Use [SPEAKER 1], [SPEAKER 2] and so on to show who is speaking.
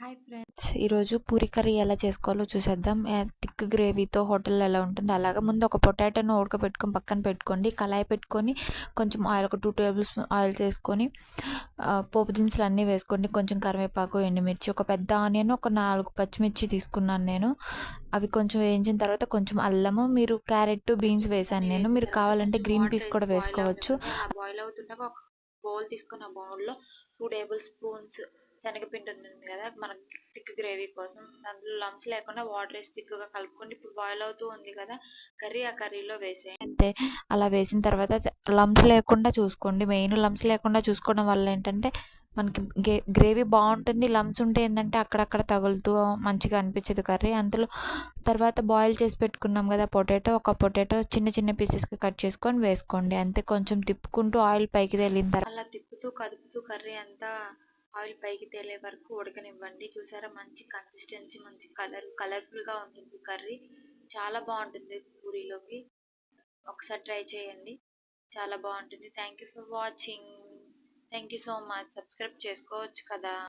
[SPEAKER 1] Hi friends ఈరోజు puri curry ఎలా చేసుకోవాలో చూసేద్దాం. థిక్ గ్రేవీతో హోటల్లో ఎలా ఉంటుందో అలాగా ముందు ఒక పొటాటోను ఉడకబెట్టుకొని పక్కన పెట్టుకోండి. కళాయి పెట్టుకొని కొంచెం ఆయిల్ ఒక టూ టేబుల్ స్పూన్ ఆయిల్ వేసుకొని పోపు దినుసులు అన్నీ వేసుకోండి. కొంచెం కరివేపాకు ఎండుమిర్చి ఒక పెద్ద ఆనియన్ ఒక నాలుగు పచ్చిమిర్చి తీసుకున్నాను నేను. అవి కొంచెం వేయించిన తర్వాత కొంచెం అల్లము మీరు క్యారెట్ బీన్స్ వేసాను నేను. మీరు కావాలంటే గ్రీన్ పీస్ కూడా వేసుకోవచ్చు. బాయిల్ అవుతుండగా ఒక బౌల్ తీసుకున్న బౌల్లో టూ టేబుల్ స్పూన్స్ శనగపిండి ఉంది కదా మనకి గ్రేవీ కోసం అందులో లంప్స్ లేకుండా వాటర్ వేసి థిక్గా కలుపుకోండి ఇప్పుడు బాయిల్ అవుతూ ఉంది కదా కర్రీ ఆ కర్రీలో వేసేయండి. అంతే. అలా వేసిన తర్వాత లంప్స్ లేకుండా చూసుకోండి. మెయిన్ లంప్స్ లేకుండా చూసుకోవడం వల్ల ఏంటంటే మనకి గే గ్రేవీ బాగుంటుంది. లంప్స్ ఉంటే ఏంటంటే అక్కడక్కడ తగులుతూ మంచిగా అనిపించదు కర్రీ. అందులో తర్వాత బాయిల్ చేసి పెట్టుకున్నాం కదా పొటాటో. ఒక పొటాటో చిన్న చిన్న పీసెస్గా కట్ చేసుకొని వేసుకోండి. అంతే. కొంచెం తిప్పుకుంటూ ఆయిల్ పైకి తేలిన తర్వాత అలా తిప్పుతూ కదుపుతూ కర్రీ అంతా ఆయిల్ పైకి తేలే వరకు ఉడకనివ్వండి. చూసారా? మంచి కన్సిస్టెన్సీ మంచి కలర్ కలర్ఫుల్గా ఉంటుంది కర్రీ. చాలా బాగుంటుంది పూరీలోకి. ఒకసారి ట్రై చేయండి. చాలా బాగుంటుంది. Thank you for watching thank you so much subscribe చేసుకోవచ్చు కదా?